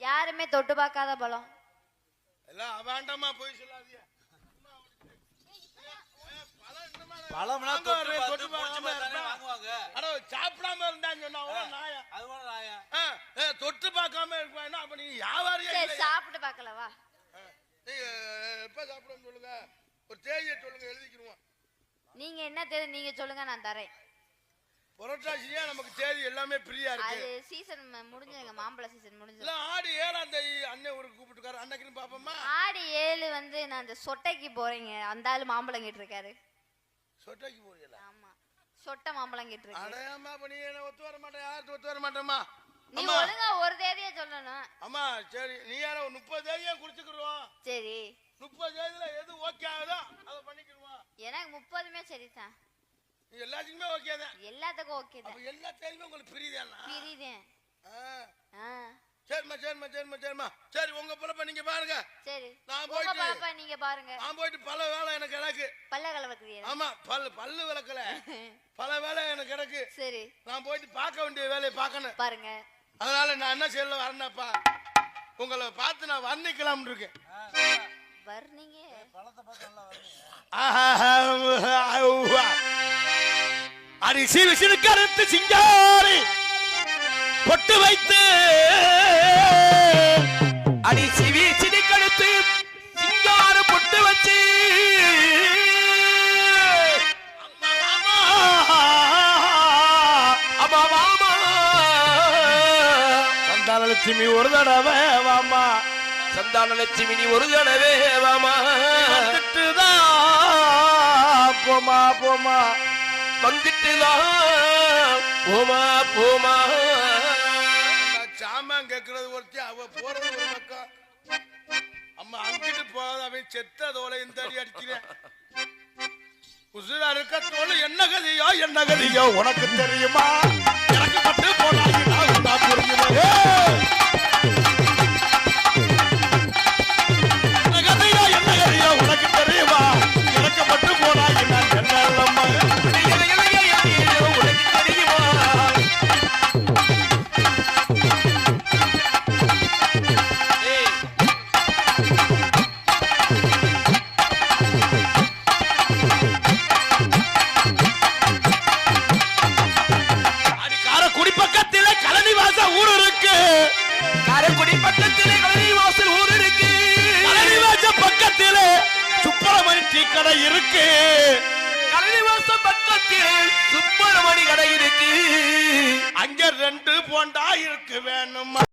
யாருமே தொட்டு பார்க்காத பழம் எல்லாம் வேண்டாமா போய் சொல்லாதீங்க பழம்னா தொட்டு. வாங்குவாங்க. அட சாப்பிடாம இருந்தான்னு சொன்னா நாயா அது கூட நாயா? தொட்டு பார்க்காம இருப்பாங்கன்னா அப்ப நீங்க வியாபாரியே சரி? சாப்பிட்டு பார்க்கலவா எப்ப சாப்பிடணும்னு சொல்லுங்க ஒரு தேதியை சொல்லுங்க எழுதிக்கிருவோம் நீங்க என்ன தேதி நீங்க சொல்லுங்க நான் தரேன் புரட்டாசியா நமக்கு தேதி எல்லாமே ஃப்ரீயா இருக்கு. அது சீசன் முடிஞ்சுங்க மாம்பழ சீசன் முடிஞ்சு இல்ல ஆடி ஏழாம் தேதி அண்ணன் ஊருக்கு கூப்பிட்டுருக்காரு. அன்னைக்குன்னு பாப்போமா? ஆடி ஏழு வந்து நான் அந்த சொட்டைக்கு போறேங்க. அந்த ஆளு மாம்பழம் கேட்டு இருக்காரு சொட்டைக்கு போறீங்களா? ஆமா. சொட்டை மாம்பழம் கேட்டு இருக்கு அடையாம அப்ப நீ என்ன ஒத்து வர மாட்டேன் யாருக்கு ஒத்து வர மாட்டேமா நீ ஒழுங்கா ஒரு தேதியே சொல்லணும். அம்மா சரி நீ யார ஒரு முப்பது தேதியா குடிச்சுக்கிடுவோம் சரி. முப்பது தேதியில எது ஓகே ஆகுதோ அதை பண்ணிக்கிடுவோம். எனக்கு முப்பதுமே சரிதான். எல்லாத்துக்குமே ஓகே தான். எல்லாத்துக்கும் ஓகே அப்ப தான் எல்லா தேதியுமே உங்களுக்கு பிரியுதாண்ணா ஆ. சரிம்மா சரிம்மா சரிம்மா சரிம்மா. சரி உங்க பிறப்ப நீங்க பாருங்க. சரி. நான் உங்க போயிட்டு- பாப்பா நீங்க பாருங்க. நான் போயிட்டு பல வேலை எனக்கு கிடக்கு. பல்ல கலவக்குறீங்க ஆமா பல்லு பல்லு விளக்கல. பல வேலை எனக்கு கிடக்கு. சரி. நான் போயிட்டு பார்க்க வேண்டிய வேலையை பார்க்கணும். பாருங்க. அதனால நான் என்ன செய்யல வரேனப்பா உங்களை பார்த்து நான் வர்ணிக்கலாம்னு இருக்கேன். வர்றீங்க பழத்தை பார்த்து நல்லா வருங்க. அரிசி விசிறு கருத்து சிங்காரி பொட்டு வைத்து. அரிசி சிவி கழுத்து சிங்காரு பொட்டு வச்சு. அம்மா வாமா லட்சுமி ஒரு தடவை வாமா சந்தான லட்சுமி நீ ஒரு தடவை வாமா போமா போமா வந்துட்டுதான் போமா போமா. சாமான் கேட்கறது ஒருத்தி அவ போறது ஒரு பக்கம். அம்மா அங்கிட்டு போகாத அவன் செத்த தோலை இந்த அடி அடிக்கிறேன். உசுரா இருக்க தோல் என்ன கதையோ என்ன கதையோ உனக்கு தெரியுமா? எனக்கு மட்டும் போனாங்க புரியுமா காரைக்குடி பக்கத்திலே கழனி வாசல் ஊர் இருக்கு. கழனி பக்கத்திலே சுப்பிரமணி டீ கடை இருக்கு. கழனி வாசல் பக்கத்திலே சுப்பிரமணி கடை இருக்கு. அங்க ரெண்டு போண்டா இருக்கு வேணுமா?